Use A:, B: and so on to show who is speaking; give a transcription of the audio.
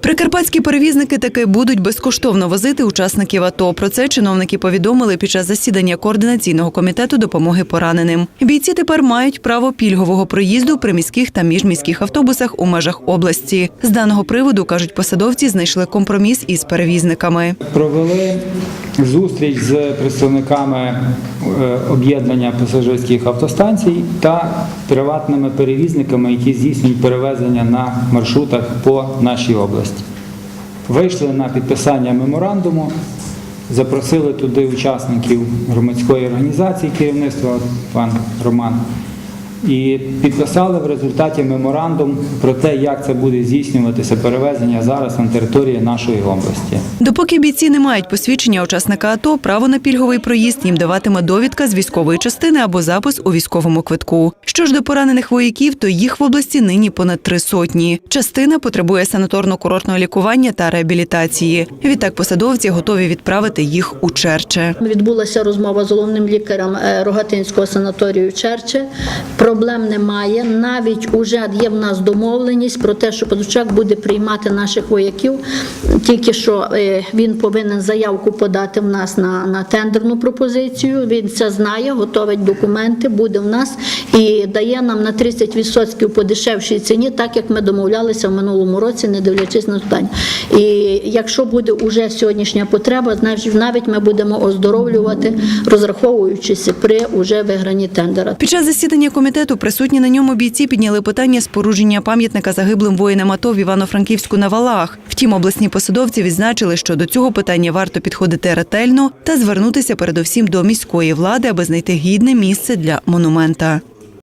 A: Прикарпатські перевізники таки будуть безкоштовно возити учасників АТО. Про це чиновники повідомили під час засідання координаційного комітету допомоги пораненим. Бійці тепер мають право пільгового проїзду при міських та міжміських автобусах у межах області. З даного приводу кажуть посадовці, знайшли компроміс із перевізниками.
B: Провели зустріч з представниками е, об'єднання пасажирських автостанцій та приватними перевізниками, які здійснюють перевезення на маршрутах по нашій області. Вийшли на підписання меморандуму, запросили туди учасників громадської організації керівництва, пан Роман, і підписали в результаті меморандум про те, як це буде здійснюватися перевезення зараз на території нашої області.
A: Допоки бійці не мають посвідчення учасника АТО, право на пільговий проїзд їм даватиме довідка з військової частини або запис у військовому квитку. Що ж до поранених вояків, то їх в області нині понад три сотні. Частина потребує санаторно-курортного лікування та реабілітації. Відтак посадовці готові відправити їх у Черче.
C: Відбулася розмова з головним лікарем е, Рогатинського санаторію Черче. Проблем немає. Навіть уже є в нас домовленість про те, що Подучак буде приймати наших вояків. Тільки що е, він повинен заявку подати в нас на, на тендерну пропозицію. Він це знає, готовить документи, буде в нас і дає нам на 30% по дешевшій ціні, так як ми домовлялися в минулому році, не дивлячись на питання. І якщо буде уже сьогоднішня потреба, значить навіть ми будемо оздоровлювати, розраховуючись при уже виграні тендера.
A: Під час засідання комітету присутні на ньому бійці підняли питання спорудження пам'ятника загиблим воїнам АТО в Івано-Франківську на валах. Втім, обласні посадовці відзначили, що до цього питання варто підходити ретельно та звернутися передовсім до міської влади, аби знайти гідне місце для монумента.